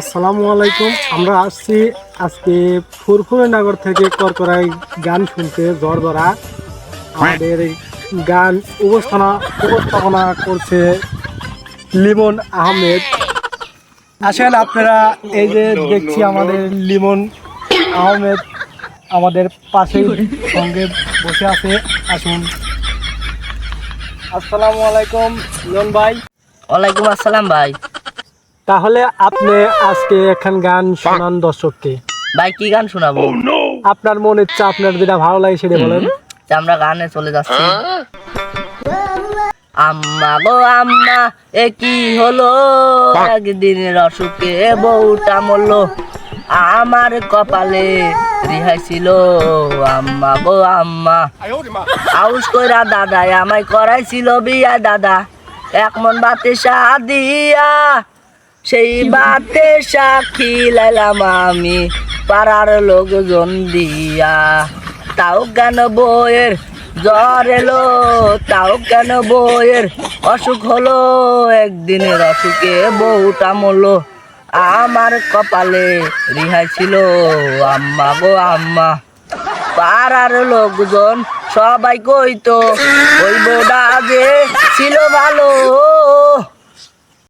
আসসালামু আলাইকুম। আমরা আসছি আজকে ফুরফুরে নগর থেকে করকরাই গান শুনতে জরবরা আমাদের গান উপস্থাপনা উপস্থাপনা করছে লিমন আহমেদ। আসেন আপনারা এই যে দেখছি আমাদের লিমন আহমেদ আমাদের পাশেই সঙ্গে বসে আছে। আসুন। আসসালামু আলাইকুম লিমন ভাই। ওয়ালাইকুম আসসালাম ভাই। তাহলে আপনি আজকে এখন গান শোনান দর্শককে। ভাই কি গান শোনাবো? আপনার মনে ইচ্ছা আপনার যেটা ভালো লাগে সেটা বলেন। আমরা গানে চলে যাচ্ছি। আম্মা গো আম্মা এ কি হলো? একদিনের অসুখে বউটা মরলো। আমার কপালে রিহাই ছিল। আম্মা গো আম্মা আউস কইরা দাদা আমায় করাইছিল বিয়া দাদা। এক মন বাতে দিয়া সেই বাতে সাক্ষী লাইলাম আমি, পাড়ার লোকজন দিয়া। তাও কেন বইয়ের জ্বর এলো, তাও কেন বইয়ের অসুখ হলো? একদিনের অসুখে বউটা মরলো, আমার কপালে রিহাই ছিল। আম্মা গো আম্মা, পাড়ার লোকজন সবাই কইতো, ওই বোডা যে ছিল ভালো।